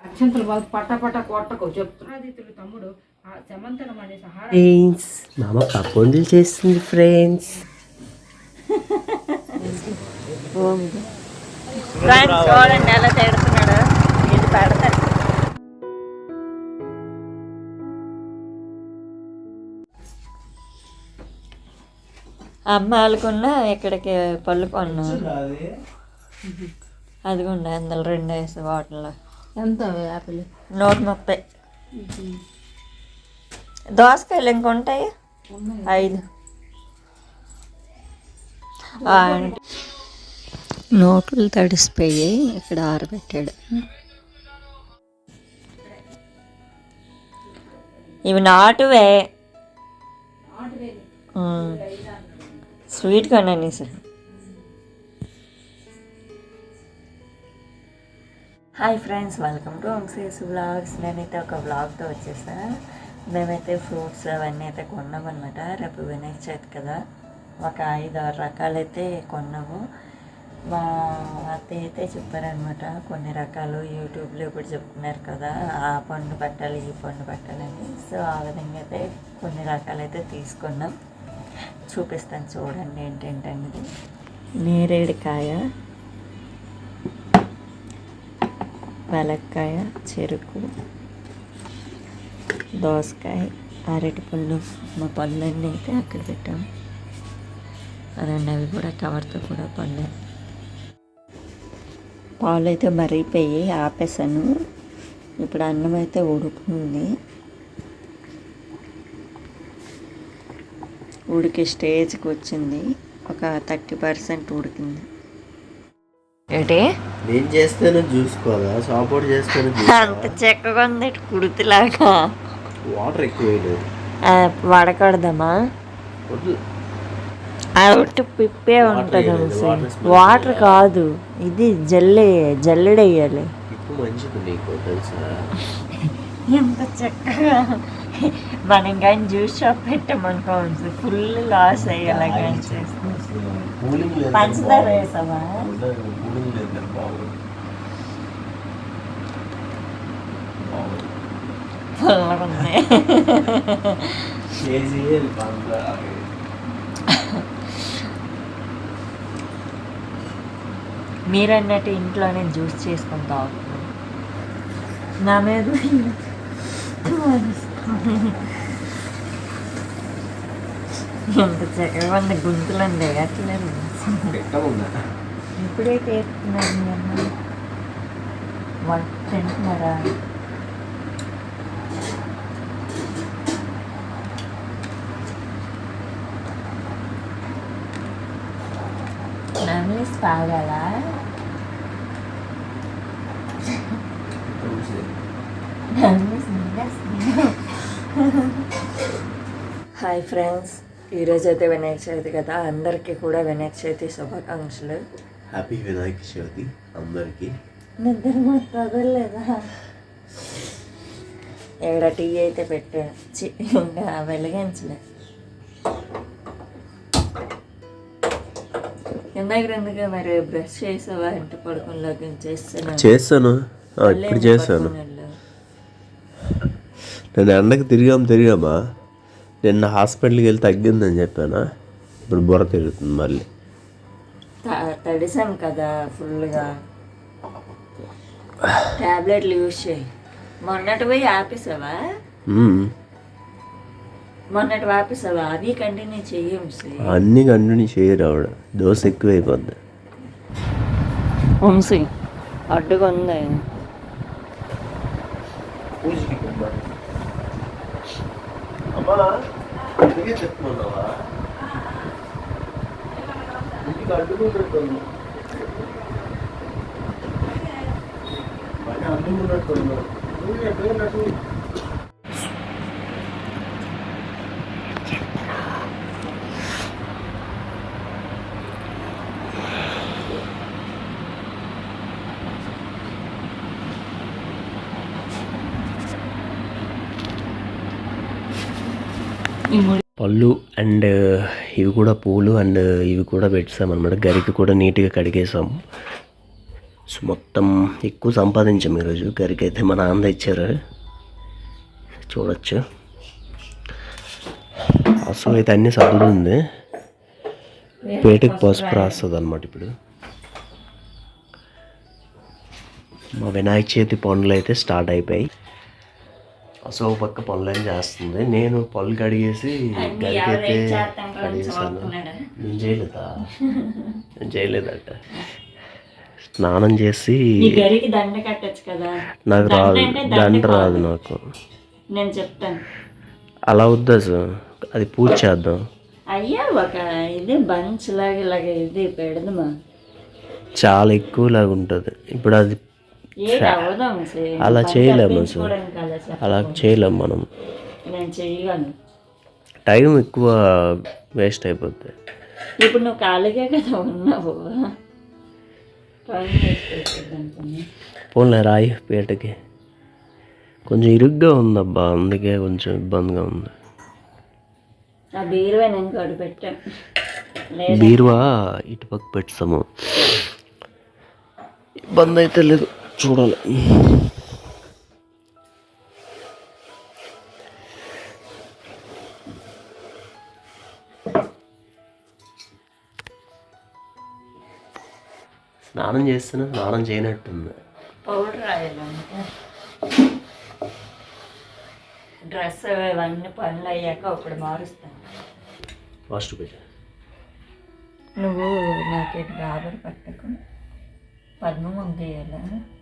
అత్యంతలు వాళ్ళు పట్ట పట్ట కొట్టకు చెప్తున్నా తమ్ముడు. ఆ సమంతనం అనే సహారా ఫ్రెండ్స్ మామ చేస్తుంది ఫ్రెండ్స్. ఫ్రెండ్స్ చూడండి ఎలా తిడుతున్నాడు ఇది అమ్మ వాళ్ళకున్నా ఇక్కడికి పళ్ళు కొన్నా? అదిగోండి అందులో రెండు వేసి వాటిల్లో ఎంత యాపిల్? నూట ముప్పై. దోసకాయలు ఇంకొంటాయి? ఐదు. ఆ, నోట్లు తడిసిపోయి ఇక్కడ ఆరబెట్టాడు. ఇవి నాటువే. స్వీట్గా sweet sir. Hi friends welcome to Vamsi's vlogs. నేనైతే ఒక వ్లాగ్తో వచ్చేసా. మేమైతే ఫ్రూట్స్ అవన్నీ అయితే కొన్నాం అనమాట రేపు వినాయక చవితి కదా. ఒక ఐదు ఆరు రకాలైతే కొన్నాము. మా అత్తయ్య అయితే చెప్పారనమాట కొన్ని రకాలు యూట్యూబ్లో ఇప్పుడు చెప్తున్నారు కదా ఆ పండు పెట్టాలి ఈ పండు పెట్టాలని. సో ఆ విధంగా అయితే కొన్ని రకాలైతే తీసుకున్నాం. చూపిస్తాను చూడండి ఏంటంటే నేరేడుకాయ పలక్కాయ చెరుకు దోసకాయ అరటి పళ్ళు మా పళ్ళన్నీ అయితే అక్కడ పెట్టాం. అదండి అవి కూడా కవర్తో కూడా పళ్ళు పాలు అయితే మరిగిపోయి ఆపేసాను ఇప్పుడు అన్నం అయితే ఉడుకుతుంది. ఉడికే స్టేజ్కి వచ్చింది. ఒక థర్టీ పర్సెంట్ ఉడికింది. ఏంటి? నేను చేస్తాను చూసుకోవాలా? సపోర్ట్ చేస్తాను అంత చెక్కగా ఉంది కుడితిలాగా. వాటర్ ఎక్కువ వడకడదామా ఒట్టి పిప్పే ఉంటుంది వాటర్ కాదు. ఇది జల్లె జల్లెడేయాలి ఇప్పుడు మంచిది నీకు తెలుసా? ఎంత చక్కగా. మనం కానీ జ్యూస్ షాప్ పెట్టామనుకో ఫుల్ లాస్ అయ్యేలా కానీ చేస్తాం కూలింగ్ లేదు పంచదార వేసావా? మీరన్నట్టు ఇంట్లోనే జ్యూస్ చేసుకొని తాగుతున్నాం. నా మీద ఎంత చక్కగా ఉంది గుంతులు ఉంది అట్లేదు పెట్టముందా ఇప్పుడే చేస్తున్నారు మీ అమ్మ వంట తింటున్నారా నమిలిసి తాగాలా నమిలిసి మింగేస్తున్నా. హాయ్ ఫ్రెండ్స్ ఈరోజు అయితే వినాయక చవితి కదా. అందరికీ కూడా వినాయక చవితి శుభాకాంక్షలు. హ్యాపీ వినాయక చవితి అందరికి. నిద్ర మొత్తలేదా ఇక్కడ టీ అయితే పెట్టా. ఇంకా వెలిగించలే. ఇందాక మరి బ్రష్ చేసావా? ఇంటి పడుకుని లగ్నం చేస్తాను. చేస్తాను. ఇప్పుడు చేశాను. నేను ఎండకి తిరిగాం తిరిగామా నిన్న హాస్పిటల్కి వెళ్ళి తగ్గిందని చెప్పానా? ఇప్పుడు బుర్ర తిరుగుతుంది మళ్ళీ. తడిసాం కదా ఫుల్గా టాబ్లెట్లు యూజ్ చేయి. మొన్నటి పోయి ఆపేసావా. మొన్నటి ఆపేసావా? అవి కంటిన్యూ చెయ్యం అన్నీ కంటిన్యూ చేయరు ఆవిడ. దోశ ఎక్కువైపోద్ది. వంశీ అడ్డుగా ఉంది? అందుకే చెప్తున్నావా? ఇంటికి అడ్డుకున్నట్టుంది పని అడ్డుకున్నట్టుంది నువ్వు అడ్డుకున్నట్టు పళ్ళు అండ్ ఇవి కూడా పూలు అండ్ ఇవి కూడా పెట్టామన్నమాట గరికి కూడా నీట్గా కడిగేసాము. సో మొత్తం ఎక్కువ సంపాదించాము ఈరోజు. గరికి అయితే మా నాన్న ఇచ్చారు. చూడొచ్చు. అసలు అయితే అన్ని సర్దులు ఉంది. పేటకి పసుపు రాస్తుంది అనమాట ఇప్పుడు. మా వినాయక చేతి పనులు అయితే స్టార్ట్ అయిపోయాయి. ఒక పక్క పనులు చేస్తుంది. నేను పళ్ళు కడిగేసి గరికైతే కడిగేసాను నేను చేయలేదా? నేను చేయలేదట. స్నానం చేసి దండ కట్టచ్చు కదా. నాకు రాదు. దండ రాదు నాకు. నేను చెప్తాను. అలా వద్దా సార్ అది పూజ చేద్దాం. అయ్యా ఒక ఇది బంచ్ లాగా ఇలాగ ఇది పెడదామా? చాలా ఎక్కువలాగా ఉంటుంది. ఇప్పుడు అది అలా చేయలేము అలా చెప్ప అలా చేయలేం మనం. టైం ఎక్కువ వేస్ట్ అయిపోద్ది. ఇప్పుడు నువ్వు ఖాళీగా కదా ఉన్నావు. పోన్లే రాయి పేటకి. కొంచెం ఇరుగ్గా ఉందబ్బా అందుకే కొంచెం ఇబ్బందిగా ఉంది. ఆ బీరువా ఇటు పక్క పెట్టాము. ఇబ్బంది అయితే లేదు. చూడాలి. స్నానం చేస్తున్నా స్నానం చేయనట్టుంది. పౌడర్ రాయాలంటే డ్రెస్ ఇవన్నీ పనులు అయ్యాక అప్పుడు మారుస్తాను. ఫాస్ట్ పెట్టా. నువ్వు నాకేంటి గాబరి పట్టకు. పద్మం పంపించాలా ఇలా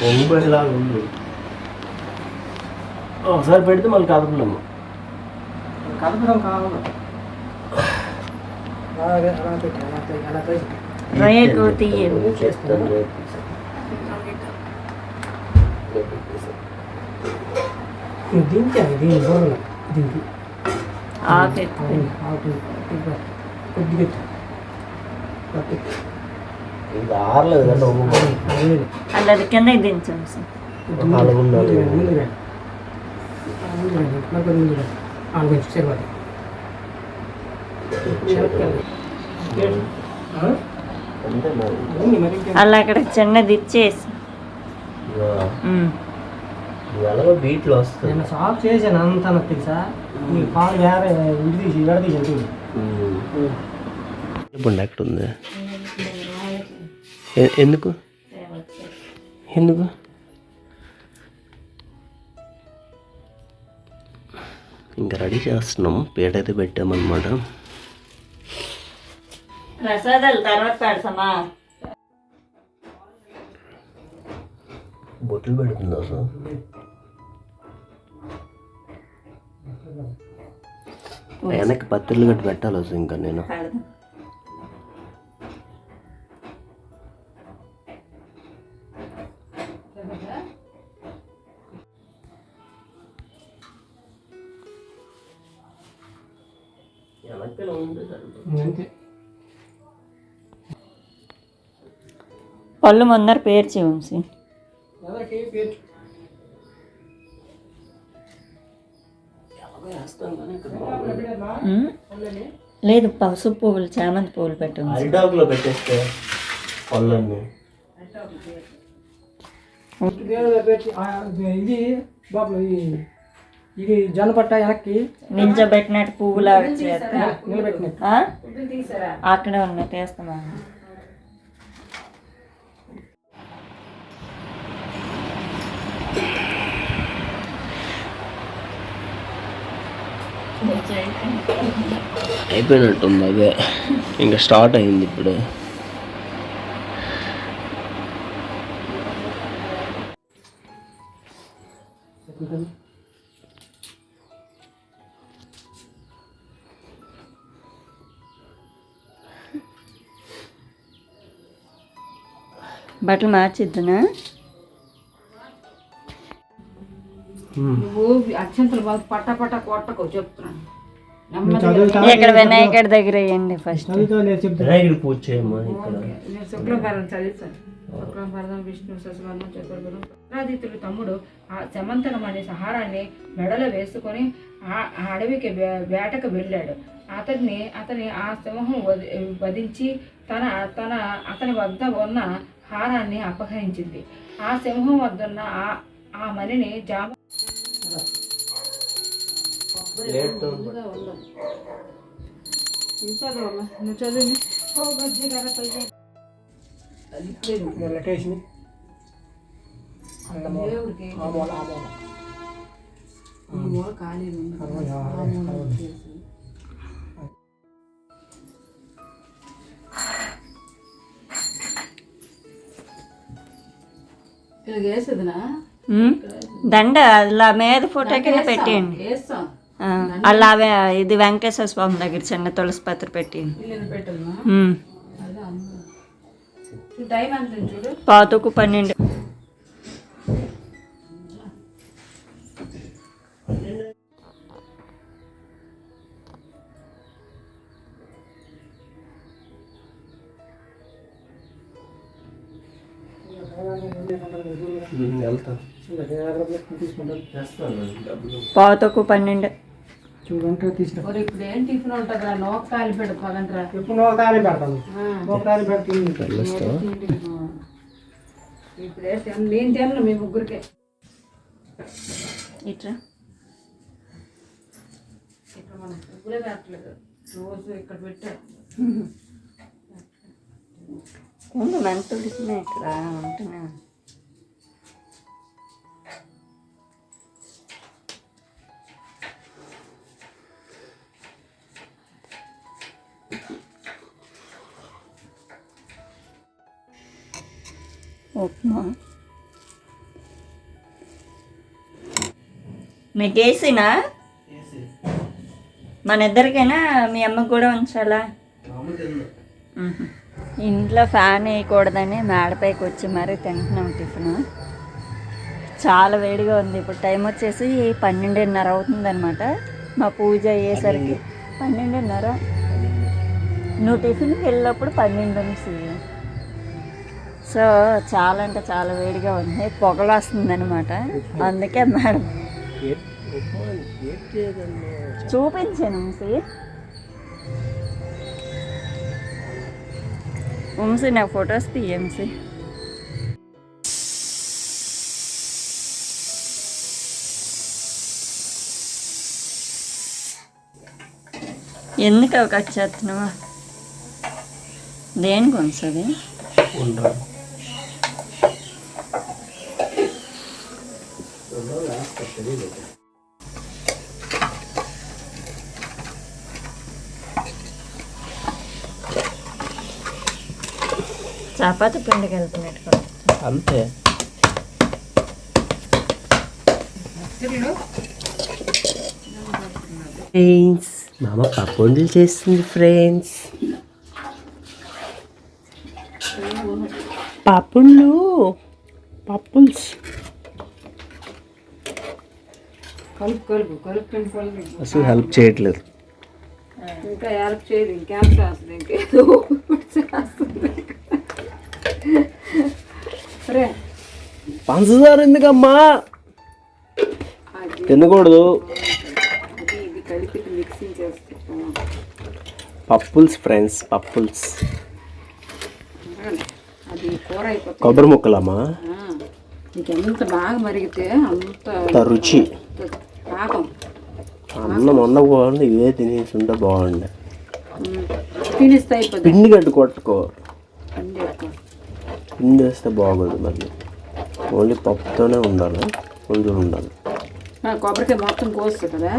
పొంగుబడిలాగా ఉంది. ఒకసారి పెడితే మళ్ళీ కదపలేము. కలపడం కావాలి అలాగే అలా పెట్టి అలా పెట్టి అలా పెట్టి. రేకు తీయరు చేస్తాను రేపు. దించి దీని బుర్రలు దింపి ఆకెత్తు ఆకు కొద్దిగా ఇది ఆరలేదు అలా అది సార్ అలా అక్కడ చిన్నది ఇచ్చేసి ఎలాగో బీట్లు వస్తుంది నేను సాఫ్ చేశాను అంతా నాకు తెలుసా? నీ పాలు వేరే ఇంటి తీసి వేడ తీసి వెళ్తుంది ఇప్పుడు నెక్ట్ ఉంది. ఎందుకు? ఎందుకు? ఇంకా రెడీ చేస్తున్నాం. పీట అయితే పెట్టామన్నమాట. ప్రసాదాలు తర్వాత పెడతామా? బొట్లు పెడుతుంది అసలు. వెనక్కి పత్రికలు కట్టి పెట్టాలి అసలు ఇంకా నేను. పళ్ళు ముందర పేర్చి ఉంచి. లేదు పసుపు పువ్వులు చామంతి పువ్వులు పెట్టు అరిటాకులో పెట్టేస్తే పళ్ళన్నీ. ఇది బాబు ఇది ఇది జొన్నపట్ట వెనక్కి. నించోబెట్టినట్టు పువ్వులాగా చేస్తా. నిలబెట్టినట్టు. ఆ? అక్కడే ఉన్నా తీస్తామా? అయిపోయినట్టుంది అదే. ఇంకా స్టార్ట్ అయింది ఇప్పుడు. బట్టలు మార్చిద్దునా? నువ్వు అక్షంతలు బాగా పట్ట పట్ట కొట్టకు చెప్తున్నాను. ఇక్కడ వినాయకుడి దగ్గర వేయండి ఫస్ట్. వినాయకుడి పూజ చేయమ్మా ఇక్కడ. నేను శుక్లభారం చదివిస్తాను. విష్ణు శశివర్ణం చతుర్భుజం. రాదిత్యుడు తమ్ముడు ఆ శమంతనం అనే సహారాన్ని మెడలో వేసుకొని ఆ అడవికి వేటకు వెళ్ళాడు. అతన్ని అతని ఆ సింహం వధి- వధించి తన తన అతని వద్ద ఉన్న హారాన్ని అపహరించింది. ఆ సింహం వద్ద ఉన్న ఆ ఆ మణిని జామ ఇలా వేసేదినా ఉమ్. దండ అలా మీద ఫోటో కింద పెట్టేయండి వేస్తాం ఆ, అలా ఇది వెంకటేశ్వర స్వామి దగ్గర చిన్న తులసి పత్ర పెట్టేయండి ఇల్లు పెట్టదునా ఉమ్. అదే అందరూ చూడు టైం ఎంత ఉంది చూడు? పాతకు పన్నెండు. పాతకు పన్నెండు. చూడంటే మరి ఇప్పుడు ఏం టిఫిన్ ఇప్పుడు పెడతాను. నూక తాళి పెడుతుంది. ఇప్పుడు నేను తిన్నాను మీ ముగ్గురికి. ఇట్రా. ఇక్కడ మనం ముగ్గులే పెట్టలేదు. రోజు ఇక్కడ పెట్టారు కొంచెం ఎంత ఉడికినాయి ఇక్కడ ఉంటున్నా ఉప్మా. మీకు వేసినా మన ఇద్దరికైనా మీ అమ్మకు కూడా ఉంచాలా. ఇంట్లో ఫ్యాన్ వేయకూడదని మేడపైకి వచ్చి మరీ తింటున్నాం టిఫిన్. చాలా వేడిగా ఉంది. ఇప్పుడు టైం వచ్చేసి పన్నెండున్నర అవుతుందన్నమాట. మా పూజ అయ్యేసరికి పన్నెండున్నర. నువ్వు టిఫిన్కి వెళ్ళినప్పుడు పన్నెండు నుంచి సో చాలా అంటే చాలా వేడిగా ఉంది. పొగలు వస్తుంది అనమాట అందుకే మేడం చూపించాను వంశీ. వంశీ నా ఫొటోస్ తీయంసి ఎందుకు అవి కట్ చేస్తున్నావా? దేనికి వంశది ఉండరా చపాతి పిండికి వెళ్తున్నట్టు అంతే ఫ్రెండ్స్ మామ పప్పుండలు చేస్తుంది ఫ్రెండ్స్ పప్పుళ్ళు పప్పుల్స్ అసలు హెల్ప్ చేయట్లేదు. ఇంకా హెల్ప్ చేయదు ఇంకేం చేస్తుంది ఇంకేదో చేస్తుంది. పంచదార ఎందుకమ్మా? తినకూడదు. కలిపి పప్పుల్స్ ఫ్రెండ్స్ పప్పుల్స్. కొబ్బరి ముక్కలమ్మా? ఎంత బాగా మరిగితే అంత రుచి. అన్నం వండ బాగుంది ఇవే తినేసి ఉంటే బాగుండే. పిండి గడ్డి కొట్టుకో. పిండి వేస్తే బాగోదు మళ్ళీ ఓన్లీ పప్పుతోనే ఉండాలి కొంచెం ఉండాలి. కొబ్బరికాయ మొత్తం కోస్తుంది కదా?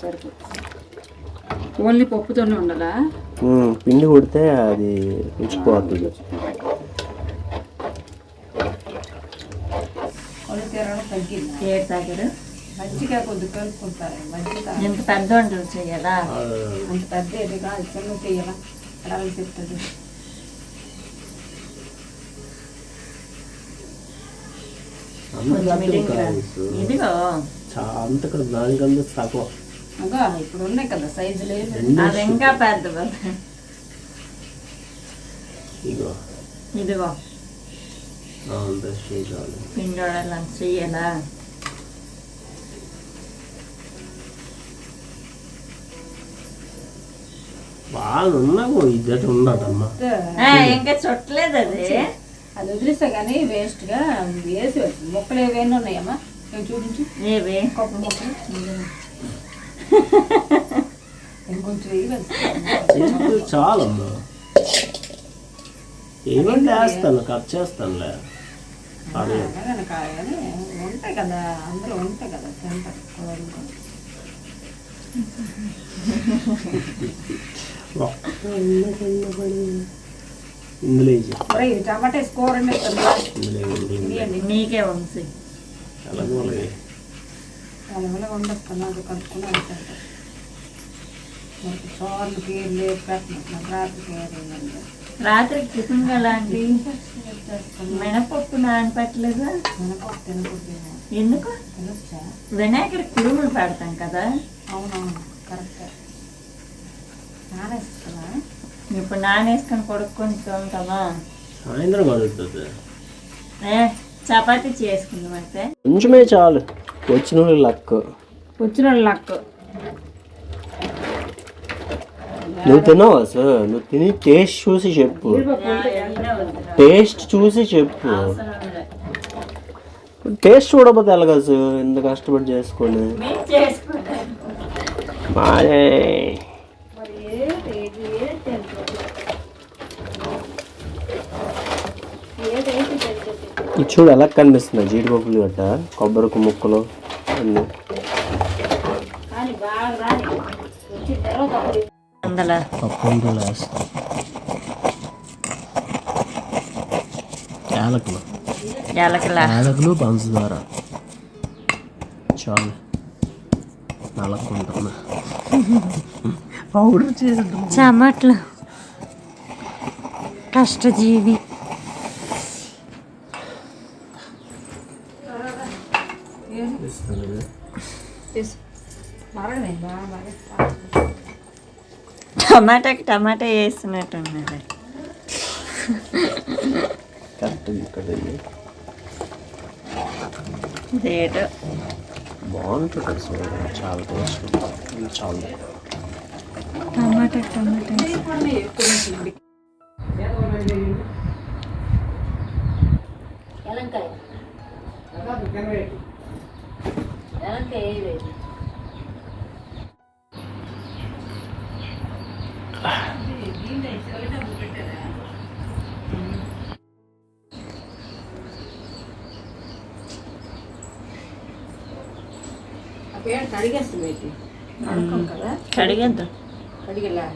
సరిపోతుంది. ఓన్లీ పప్పుతోనే ఉండాలా. పిండి కొడితే అది రుచిపోతుంది. ఏడు తాగారు మంచిగా కొద్ది కలుపుకుంటారు. మంచిగా ఇంత పెద్ద వంటలు చేయాలా? అంత పెద్ద ఇది కాదు చిన్న చెయ్యాలా అడవి చెప్తుంది ఇదిగో తక్కువ. ఇప్పుడు ఉన్నాయి కదా సైజులు ఏమి అది ఇంకా పెద్ద ఇగో ఇదిగో. అంత చేయాలి పిండోడలు అంత చెయ్యాలా వాళ్ళు ఇద్దరు ఉండటమ్మా ఆ, ఇంకా చుట్టలేదు అది అది వదిలేస్తా కానీ వేస్ట్గా వేసి పెట్టు. మొక్కలు ఏవైనా ఉన్నాయమ్మా? నేను చూపించు. ఏవి? కొబ్బరి మొక్కలు. ఇంకొంచెం చాలమ్మా. ఏమంటే వేస్తాను కట్ చేస్తానులే. అదే. ఉంటాయి కదా అందులో ఉంటాయి కదా సెంటర్. ఇందులో టమాటా స్కోర్ నీకే వంశీ. ఎలాగో అలాగే. దానివల్ల వండొస్తాను అది కలుపుకుని వెళ్తాను మనకి చోర్లు పేర్లు పెట్టిన రాత్రి టిఫిన్ అలాంటి మినపప్పు నానపెట్టలేదు మినపప్పు తినకూడదు ఎందుకు? తినొచ్చా వినాయకుడికి కుడుములు పెడతాం కదా. అవునవును కరెక్ట్ ఇప్పుడు నానేసుకొని కొడుక్కొని ఉంటామా సాయంత్రం కలుగుతుంది ఏ చపాతీ చేసుకుందాం అయితే. కొంచెమే చాలు. వచ్చిన లక్. వచ్చిన లక్. నువ్వు తిన్నావా సార్? నువ్వు తిని టేస్ట్ చూసి చెప్పు. టేస్ట్ చూసి చెప్పు. టేస్ట్ చూడకపోతే ఎలాగా సార్? ఎంత కష్టపడి చేసుకోండి మీరు. చూడు ఎలా కనిపిస్తుంది? జీడిపప్పులు గట్ట కొబ్బరికి ముక్కలు అన్నీ. పప్పు ఉంటూ వేస్తాం యాలకులు. ఎలకల యాలకులు పంచదార. చాలు. నలకుంటున్నా పౌడర్ చమట్లు. కష్టజీవి. బాగా మరగ టమాటాకి టమాటా వేస్తున్నట్టున్నది కరెక్ట్ ఇక్కడ ఇదేటో బాగుంటుంది చాలా టేస్ట్ చాలా టమాటా టమాటా ఎలంకాయ. ఎలంకాయ కడిగేస్తుంది కదా? కడిగేద్దాం. కడిగేలా.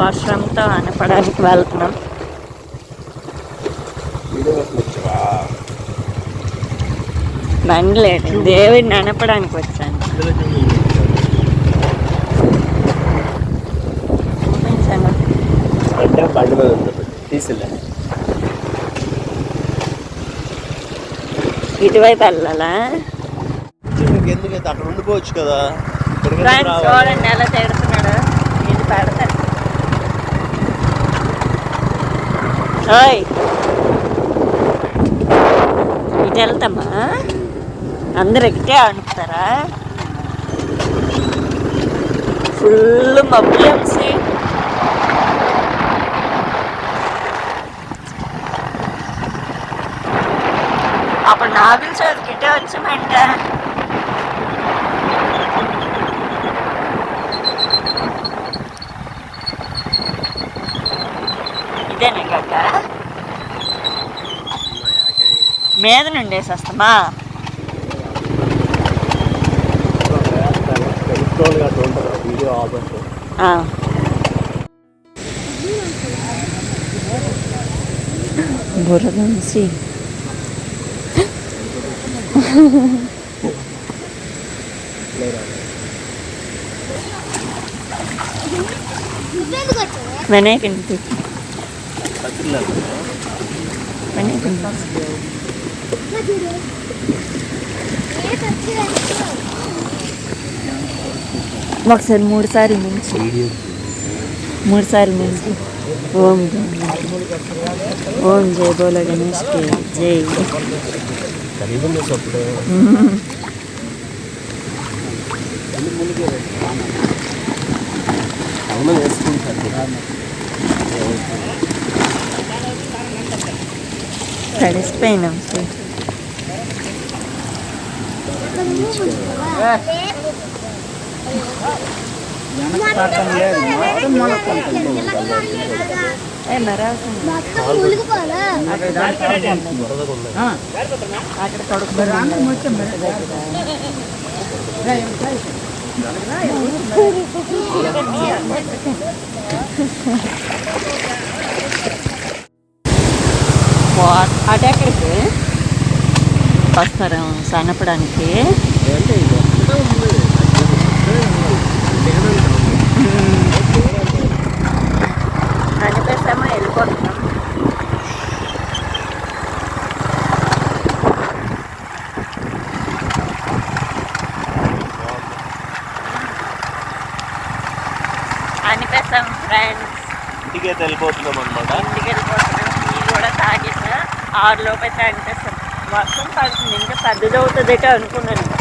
వర్షంతో అనపడానికి వెళ్తున్నాం. బండి లేదు దేవుడిని అనపడానికి వచ్చాను. చూపించాను తీసిలే ఇటువైపు వెళ్ళాలా? ఎందుకైతే అక్కడ ఉండిపోవచ్చు కదా? చూడండి ఎలా తిడుతున్నాడు ఇది పెడతాను ఇటు వెళ్తామా? అందరు ఎక్కితే అనుకుతారా ఫుల్ మబ్బులు వచ్చి అప్పుడు నాగుల చోటుకి ఇటే ఇదేనే గడ్డ మీద నుండి వేసేస్తామా? వీడియో ఆ. బురద నుంచి వినాయకుడి వినాయకుడి ఒకసారి మూడు సార్లు మించి మూడు సార్లు మించి ఓం ఓం జయ బోల గణేష్ జై. తడిసిపోయినాం. సార్ అక్కడ కడుక్కుంది అటు ఎక్కడికి వస్తారు సన్నపడానికి వెళ్ళిపోతున్నాం అనిపిస్తాం ఫ్రెండ్స్ ఇంటికి వెళ్ళిపోతున్నాం అనమాట ఇంటికి వెళ్ళిపోతున్నాం. టీ కూడా తాగేసా. ఆరు లోపైతే అనిపిస్తాం వర్షం పడుతుంది. ఇంకా పెద్దది అవుతుంది అనుకున్నాను.